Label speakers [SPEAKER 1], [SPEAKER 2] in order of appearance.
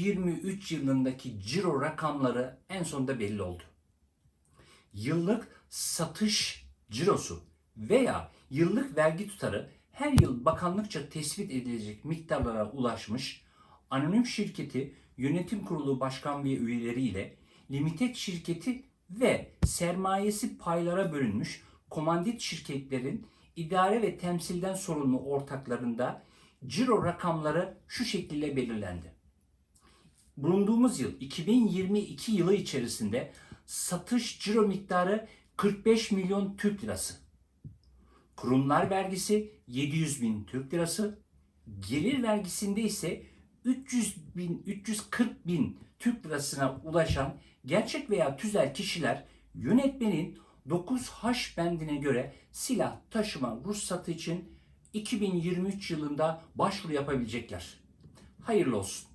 [SPEAKER 1] 23 yılındaki ciro rakamları en sonunda belli oldu. Yıllık satış cirosu veya yıllık vergi tutarı her yıl bakanlıkça tespit edilecek miktarlara ulaşmış, anonim şirketi yönetim kurulu başkan ve üyeleriyle limited şirketi ve sermayesi paylara bölünmüş komandit şirketlerin idare ve temsilden sorumlu ortaklarında ciro rakamları şu şekilde belirlendi. Bulunduğumuz yıl 2022 yılı içerisinde satış ciro miktarı 45 milyon Türk lirası. Kurumlar vergisi 700 bin Türk lirası. Gelir vergisinde ise 300 bin, 340 bin Türk lirasına ulaşan gerçek veya tüzel kişiler yönetmenin 9H bendine göre silah taşıma ruhsatı için 2023 yılında başvuru yapabilecekler. Hayırlı olsun.